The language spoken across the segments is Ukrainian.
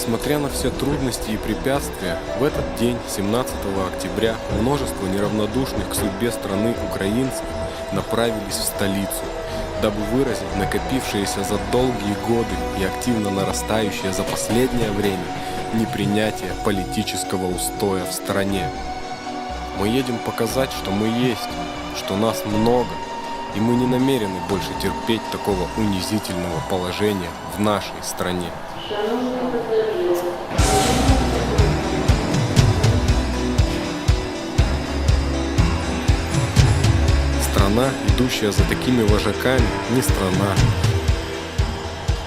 Несмотря на все трудности и препятствия, в этот день, 17 октября, множество неравнодушных к судьбе страны украинцев направились в столицу, дабы выразить накопившееся за долгие годы и активно нарастающее за последнее время непринятие политического устоя в стране. Мы едем показать, что мы есть, что нас много, и мы не намерены больше терпеть такого унизительного положения в нашей стране. Страна, идущая за такими вожаками, не страна.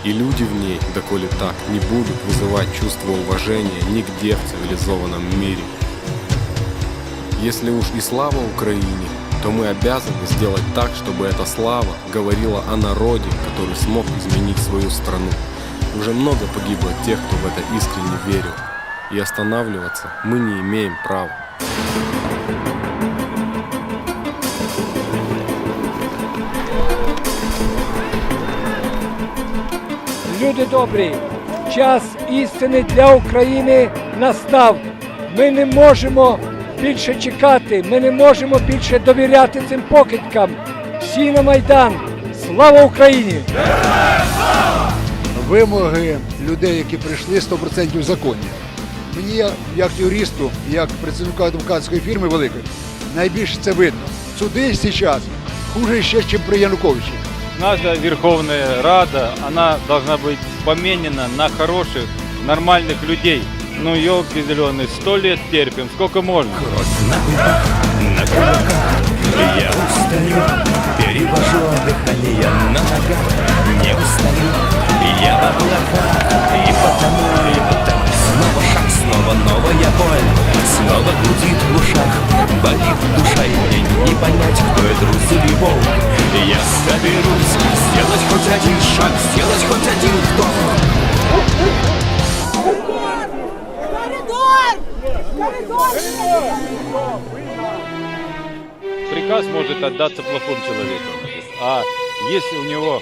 И люди в ней, доколе так, не будут вызывать чувство уважения нигде в цивилизованном мире. Если уж и слава Украине, то мы обязаны сделать так, чтобы эта слава говорила о народе, который смог изменить свою страну. Уже много погибло тех, кто в это искренне верил. И останавливаться мы не имеем права. Люди добрі, час істини для України настав. Ми не можемо більше чекати, ми не можемо більше довіряти цим покидькам. Всі на Майдан! Слава Україні! вимоги людей, які прийшли 100% законні. Мені, як- як юристу, як працівнику адвокатської фірми великої, найбільше це видно. Суди зараз хуже ще, ніж при Януковичі. Наша Верховная Рада, она должна быть поменена на хороших, нормальных людей. Ну, елки зеленые, сто лет терпим, сколько можно. на губах, на кулаках Я устаю, перевожу Снова гудит в ушах Болит душа и мне не понять, кто это рус или волк Я соберусь сделать хоть один шаг Сделать хоть один вдох Коридор! Коридор! Приказ может отдаться плохому человеку. А если у него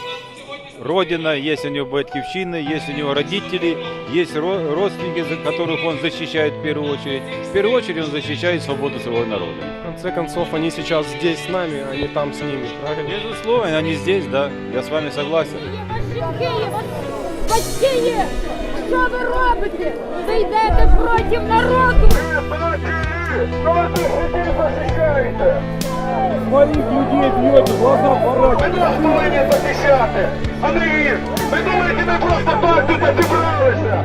родина, есть у него батьковщина, есть у него родители, есть ро- родственники, за которых он защищает в первую очередь. В первую очередь он защищает свободу своего народа. В конце концов, они сейчас здесь с нами, а не там с ними, правильно? Безусловно, они здесь, да, я с вами согласен. Київ! Батькині! Що ви робите? Ви йдете проти народу! Своїх людей б'ють, глаза Ви нас повинні захищати, а не їх! Ви думаєте, ми просто так тут зібралися?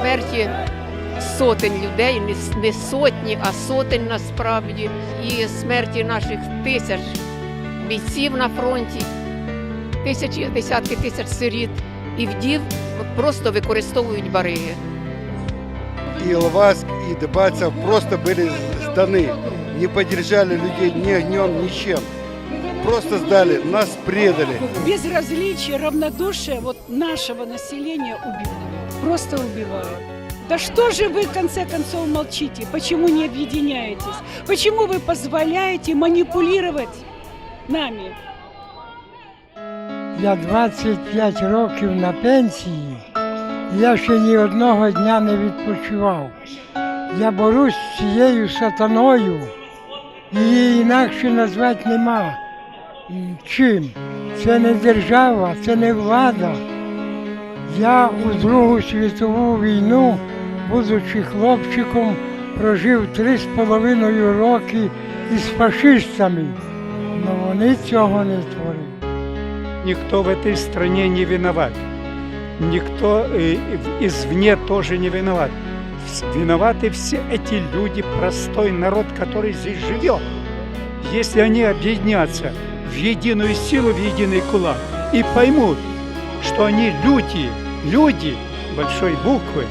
смерті сотень людей, не, сотні, а сотень насправді, і смерті наших тисяч бійців на фронті, тисячі, десятки тисяч сиріт і вдів просто використовують бариги. и Иловайск, и Дебальцев просто были сданы. Не поддержали людей ни огнем, ничем. Просто сдали, нас предали. безразличие, равнодушие вот нашего населения убивают. Просто убивают. Да что же вы в конце концов молчите? Почему не объединяетесь? Почему вы позволяете манипулировать нами? Я 25 років на пенсії. Я ще ні одного дня не відпочивав. Я борюсь з цією сатаною. Її інакше назвати нема. Чим? Це не держава, це не влада. Я у Другу світову війну, будучи хлопчиком, прожив три з половиною роки із фашистами. але вони цього не творили. Никто в этой стране не виноват. Никто э, извне тоже не виноват. Виноваты все эти люди, простой народ, который здесь живет. Если они объединятся в единую силу, в единый кулак и поймут, что они люди, люди большой буквы,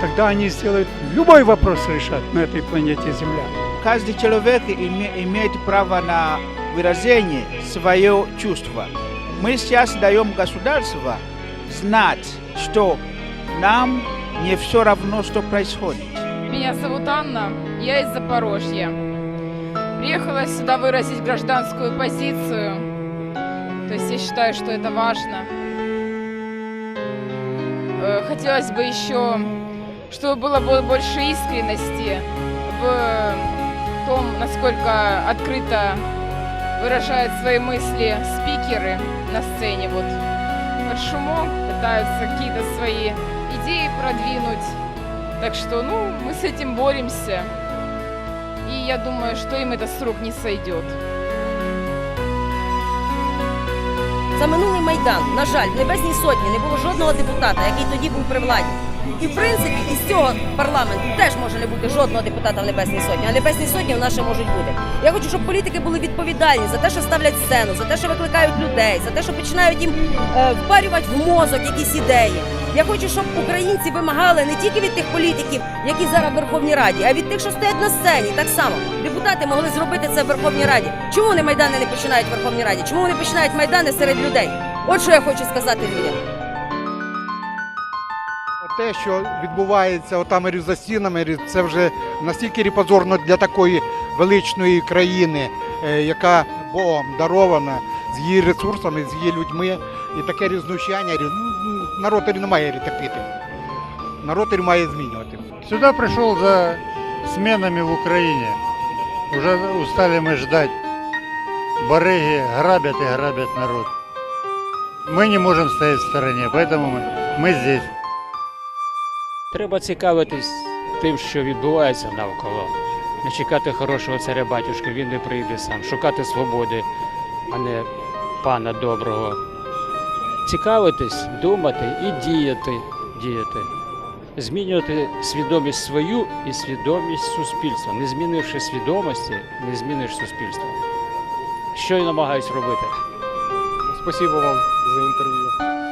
тогда они сделают любой вопрос решат на этой планете Земля. Каждый человек име- имеет право на выражение свое чувство. Мы сейчас даем государству знать, что нам не все равно, что происходит. Меня зовут Анна, я из Запорожья. Приехала сюда выразить гражданскую позицию То есть я считаю, что это важно. Э, Хотелось бы еще, чтобы было бо- больше искренности в том, насколько открыто выражают свои мысли спикеры на сцене. Вот под шумок пытаются какие-то свои идеи продвинуть. Так что, ну, мы с этим боремся. И я думаю, что им это с рук не сойдет. За минулий майдан, на жаль, в Небесній Сотні не було жодного депутата, який тоді був при владі. І в принципі, із цього парламенту теж може не бути жодного депутата в Небесній Сотні, а Небесні Сотні в нас ще можуть бути. Я хочу, щоб політики були відповідальні за те, що ставлять сцену, за те, що викликають людей, за те, що починають їм е, впарювати в мозок якісь ідеї. Я хочу, щоб українці вимагали не тільки від тих політиків, які зараз в Верховній Раді, а від тих, що стоять на сцені. Так само депутати могли зробити це в Верховній Раді. Чому вони майдани не починають в Верховній Раді? Чому вони починають майдани серед людей? От що я хочу сказати людям Те, що відбувається отам рі- за стінами, рі- це вже настільки ріпозорно для такої величної країни, е, яка Богом дарована з її ресурсами, з її людьми. І таке різнущання, рі- ну, народ і не має терпіти. Народ і має змінювати. Сюда пришел за сменами в Украине. Уже устали мы ждать. Барыги грабят и грабят народ. Мы не можем стоять в стороне, поэтому мы, мы здесь. Треба цікавитись тим, що відбувається навколо. Не чекати хорошого царя батюшки, він не прийде сам. Шукати свободи, а не пана доброго. Цікавитись, думати і діяти, діяти. Змінювати свідомість свою і свідомість суспільства. Не змінивши свідомості, не зміниш суспільство. Що я намагаюсь робити? Спасибо вам за интервью.